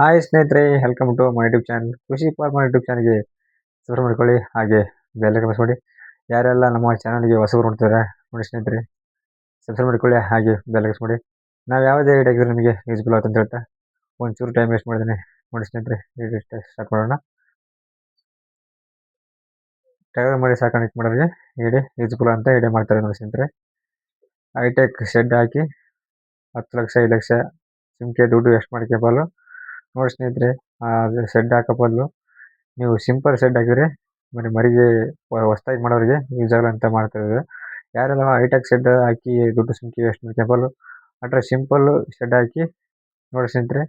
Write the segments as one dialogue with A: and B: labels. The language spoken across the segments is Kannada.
A: ಹಾಯ್ ಸ್ನೇಹಿತರೆ welcome to my YouTube channel Khushi farmer YouTube ಚಾನಲ್ಗೆ ಸಬ್ಸ್ಕ್ರೈಬ್ ಮಾಡ್ಕೊಳ್ಳಿ. ಹಾಗೆ ಬೆಲ್ ಪ್ರೆಸ್ ಮಾಡಿ. ಯಾರೆಲ್ಲ ನಮ್ಮ ಚಾನಲ್ಗೆ ಹೊಸಬ್ರು ನೋಡ್ತಾರೆ ನೋಡಿ ಸ್ನೇಹಿತರೆ ಸಬ್ಸ್ಕ್ರೈಬ್ ಮಾಡ್ಕೊಳ್ಳಿ. ಹಾಗೆ ಬೆಲ್ ಪ್ರೆಸ್ ಮಾಡಿ. ನಾವು ಯಾವುದೇ ವಿಡಿಯೋ ನಿಮಗೆ ಯೂಸ್ಫುಲ್ ಆಗುತ್ತೆ ಅಂತ ಹೇಳ್ತಾ, ಒಂಚೂರು ಟೈಮ್ ವೇಸ್ಟ್ ಮಾಡಿದ್ದೀನಿ ನೋಡಿ ಸ್ನೇಹಿತರೆ ವಿಡಿಯೋ ಸ್ಟಾರ್ಟ್ ಮಾಡೋಣ. ಟೈಗರ್ ಮಾಡಿ ಸಾಕಾಣಿಕೆ ಮಾಡೋರಿಗೆ ಇಡೀ ಯೂಸ್ಫುಲ್ ಅಂತ ಇಡೀ ಮಾಡ್ತಾರೆ ನೋಡಿ ಸ್ನೇಹಿತರೆ. ಹೈಟೆಕ್ ಶೆಡ್ ಹಾಕಿ ಹತ್ತು ಲಕ್ಷ, ಐದು ಲಕ್ಷ ಸುಮ್ಕೆ ದುಡ್ಡು ವೇಸ್ಟ್ ಮಾಡ್ಕೋಬಾರ್ದು ನೋಡಿ ಸ್ನೇಹಿತರೆ ಶೆಡ್ ಹಾಕೋ ಬದಲು ನೀವು ಸಿಂಪಲ್ ಶೆಡ್ ಹಾಕಿದ್ರೆ ಮನೆ ಮರಿಗೆ ಹೊಸ್ದಾಗಿ ಮಾಡೋರಿಗೆ ಯೂಸ್ ಆಗಲ್ಲ ಅಂತ ಮಾಡ್ತಾ ಇದ್ದಾರೆ ಯಾರೆಲ್ಲ ಹೈಟೆಕ್ ಶೆಡ್ ಹಾಕಿ ದುಡ್ಡು ಸಂಖ್ಯೆ ವೇಸ್ಟ್ ಮಾಡ್ಕೋಬಾರ್ದು ಅಟ್ರೆ ಸಿಂಪಲ್ಲು ಶೆಡ್ ಹಾಕಿ, ನೋಡಿ ಸ್ನೇಹಿತರೆ,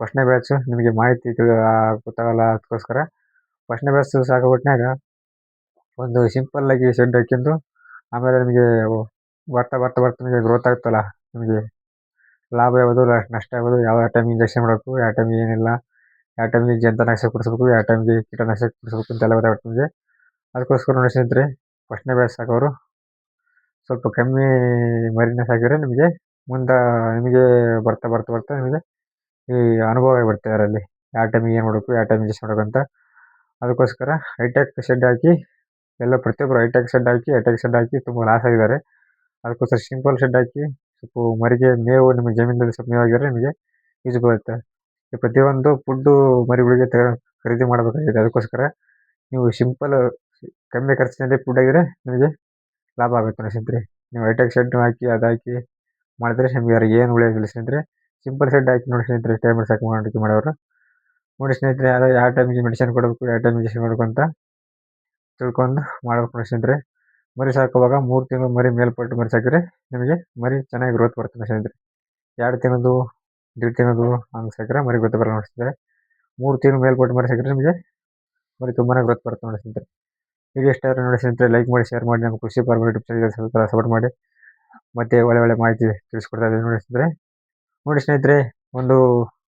A: ಫಸ್ಟ್ನೇ ಬ್ಯಾಚು ನಿಮಗೆ ಮಾಹಿತಿ ಗೊತ್ತಾಗಲ್ಲ ಅದಕ್ಕೋಸ್ಕರ, ಫಸ್ಟ್ನೇ ಬ್ಯಾಚ್ ಸಾಕೋಬಿಟ್ನಾಗ ಒಂದು ಸಿಂಪಲ್ಲಾಗಿ ಶೆಡ್ ಹಾಕಿದ್ದು, ಆಮೇಲೆ ನಿಮಗೆ ಬರ್ತಾ ಬರ್ತಾ ಬರ್ತಾ ನಿಮಗೆ ಗ್ರೋತ್ ಆಗುತ್ತಲ್ಲ ನಿಮಗೆ ಲಾಭ ಯಾವುದು ನಷ್ಟ ಯಾವುದು, ಯಾವ ಟೈಮಿಗೆ ಇಂಜೆಕ್ಷನ್ ಮಾಡಬೇಕು, ಯಾವ ಟೈಮಿಗೆ ಏನಿಲ್ಲ, ಯಾವ ಟೈಮಿಗೆ ಜಂತನಾಶಕ ಕೊಡಿಸ್ಬೇಕು, ಯಾವ ಟೈಮಿಗೆ ಕೀಟನಾಶಕ ಕುಡಿಸ್ಬೇಕು ಅಂತೆಲ್ಲ ಗೊತ್ತಾಗುತ್ತೆ ಅದಕ್ಕೋಸ್ಕರ ನೋಡಿ ಸ್ನೇಹಿತರೆ ಫಸ್ಟ್ನೇ ಬ್ಯಾಚ್ ಸಾಕೋರು, ಸ್ವಲ್ಪ ಕಮ್ಮಿ ಮರಿನ ಸಾಕಿದ್ರೆ ನಿಮಗೆ ಮುಂದೆ, ನಿಮಗೆ ಬರ್ತಾ ಬರ್ತಾ ಬರ್ತಾ ನಿಮಗೆ ಈ ಅನುಭವ ಆಗಿಬಿಡುತ್ತೆ ಅದರಲ್ಲಿ. ಯಾವ ಟೈಮಿಗೆ ಏನು ಮಾಡಬೇಕು, ಯಾವ ಟೈಮಿಗೆ ಇಂಜೆಕ್ಷನ್ ಮಾಡಬೇಕು ಅಂತ. ಅದಕ್ಕೋಸ್ಕರ ಹೈಟೆಕ್ ಶೆಡ್ ಹಾಕಿ, ಎಲ್ಲ ಪ್ರತಿಯೊಬ್ಬರು ಹೈಟೆಕ್ ಶೆಡ್ ಹಾಕಿ ಹೈಟೆಕ್ ಶೆಡ್ ಹಾಕಿ ತುಂಬ ಲಾಸ್ ಆಗಿದ್ದಾರೆ. ಅದಕ್ಕೋಸ್ಕರ ಸಿಂಪಲ್ ಶೆಡ್ ಹಾಕಿ ಸ್ವಲ್ಪ ಮರಿಗೆ, ಮೇವು ನಿಮ್ಮ ಜಮೀನಲ್ಲಿ ಸ್ವಲ್ಪ ನಿಮಗೆ ಯೂಸ್ ಬರುತ್ತೆ. ಈ ಪ್ರತಿಯೊಂದು ಫುಡ್ಡು ಮರಿಗಳಿಗೆ ಖರೀದಿ ಮಾಡಬೇಕಾಗಿದೆ. ಅದಕ್ಕೋಸ್ಕರ ನೀವು ಸಿಂಪಲ್ ಕಮ್ಮಿ ಖರ್ಚಿನಲ್ಲಿ ಫುಡ್ ಆಗಿದ್ರೆ ನಿಮಗೆ ಲಾಭ ಆಗುತ್ತೆ ಸ್ನೇಹಿತರೆ. ನೀವು ಹೈಟೆಕ್ ಶೆಡ್ ಹಾಕಿ, ಅದು ಹಾಕಿ ಮಾಡಿದ್ರೆ ನಿಮಗೆ ಏನು ಉಳಿಯೋದಿಲ್ಲ ಸ್ನೇಹಿತರೆ. ಸಿಂಪಲ್ ಶೆಡ್ ಹಾಕಿ ನೋಡಿ ಸ್ನೇಹಿತರೆ ಟೈಮಲ್ಲಿ ಸಾಕು ಮಾಡಿ ಮಾಡೋರು. ನೋಡಿ ಸ್ನೇಹಿತರೆ ಯಾವ ಯಾವ ಟೈಮಿಗೆ ಮೆಡಿಸಿನ್ ಕೊಡಬೇಕು ಯಾವ ಟೈಮಿಗೆ ಕೊಡಬೇಕು ಅಂತ ತಿಳ್ಕೊಂಡು ಮಾಡ್ಬೇಕು ನೋಡಿ ಸ್ನೇಹಿತರೆ. ಮರಿ ಸಾಕುವಾಗ ಮೂರು ತಿಂಗಳು ಮರಿ ಮೇಲ್ಪಟ್ಟು ಮರಿ ಸಾಕಿದ್ರೆ ನಿಮಗೆ ಮರಿ ಚೆನ್ನಾಗಿ ಗ್ರೋತ್ ಬರುತ್ತೆ ಸ್ನೇಹಿತರೆ. ಎರಡು ತಿಂಗಳದು ದೀಡ್ ತಿಂಗಳದು ಹಂಗೆ ಸಾಕಿದ್ರೆ ಮರಿ ಗೊತ್ತು ಬರಲ್ಲ ನೋಡಿ ಸ್ನೇಹಿತರೆ. ಮೂರು ತಿಂಗಳು ಮೇಲ್ಪಟ್ಟು ಮರಿ ಸಾಕಿದ್ರೆ ನಿಮಗೆ ಮರಿ ತುಂಬಾ ಗ್ರೋತ್ ಬರುತ್ತೆ ನೋಡಿ ಸ್ನೇಹಿತರೆ. ವಿಡಿಯೋ ಇಷ್ಟ ನೋಡಿ ಸ್ನೇಹಿತರೆ ಲೈಕ್ ಮಾಡಿ ಶೇರ್ ಮಾಡಿ ನಮ್ಮ ಖುಷಿ ಫಾರ್ಮರ್ ಯೂಟ್ಯೂಬ್ ಚಾನಲ್ಗೆ ಸ್ವಲ್ಪ ಸಪೋರ್ಟ್ ಮಾಡಿ. ಮತ್ತೆ ಒಳ್ಳೆ ಒಳ್ಳೆ ಮಾಹಿತಿ ತಿಳಿಸ್ಕೊಡ್ತಾ ಇದ್ದೀವಿ ನೋಡಿ ಸ್ನೇಹಿತರೆ. ನೋಡಿ ಸ್ನೇಹಿತರೆ, ಒಂದು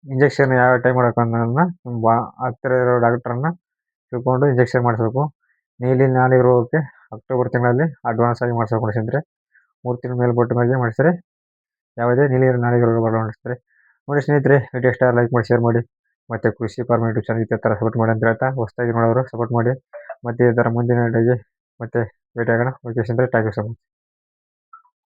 A: ಇಂಜೆಕ್ಷನ್ ಯಾವ ಟೈಮ್ ಮಾಡಬೇಕು ಅನ್ನೋದನ್ನ ಬಾ, ಹತ್ತಿರ ಇರೋ ಡಾಕ್ಟ್ರನ್ನ ತಿಳ್ಕೊಂಡು ಇಂಜೆಕ್ಷನ್ ಮಾಡಿಸ್ಬೇಕು. ನೀಲಿ ನಾಲಿ ರೋಗಕ್ಕೆ ಅಕ್ಟೋಬರ್ ತಿಂಗಳಲ್ಲಿ ಅಡ್ವಾನ್ಸ್ ಆಗಿ ಮಾಡ್ಸೋಕೆ ನೋಡಿ ಮೂರು ತಿಂಗಳ ಮೇಲೆ ಬೋಟ್ ಮೇಲೆ ಮಾಡಿಸಿದ್ರೆ ಯಾವುದೇ ನೀಲಿ ನಾಲಿಗೆ ಬರೋಣಿಸ್ತಾರೆ ಬರಲ್ಲ ನೋಡಿ ಸ್ನೇಹಿತರೆ ವಿಡಿಯೋ ಸ್ಟಾರ್ ಲೈಕ್ ಮಾಡಿ ಶೇರ್ ಮಾಡಿ, ಮತ್ತು ಕೃಷಿ ಫಾರ್ಮ್ ಯೂಟ್ಯೂಬ್ ಚಾನಲ್ ಇದೇ ಥರ ಸಪೋರ್ಟ್ ಮಾಡಿ ಅಂತ ಹೇಳ್ತಾ ಹೊಸದಾಗಿ ನೋಡೋರು ಸಪೋರ್ಟ್ ಮಾಡಿ. ಮತ್ತು ಇದರ ಮುಂದಿನ ವಿಡಿಯೋಗೆ ಮತ್ತೆ ಭೇಟಿಯಾಗೋಣ. ಓಕೆ ಸ್ನೇಹಿತರೆ ಥ್ಯಾಂಕ್ ಯು ಸೊ ಮಚ್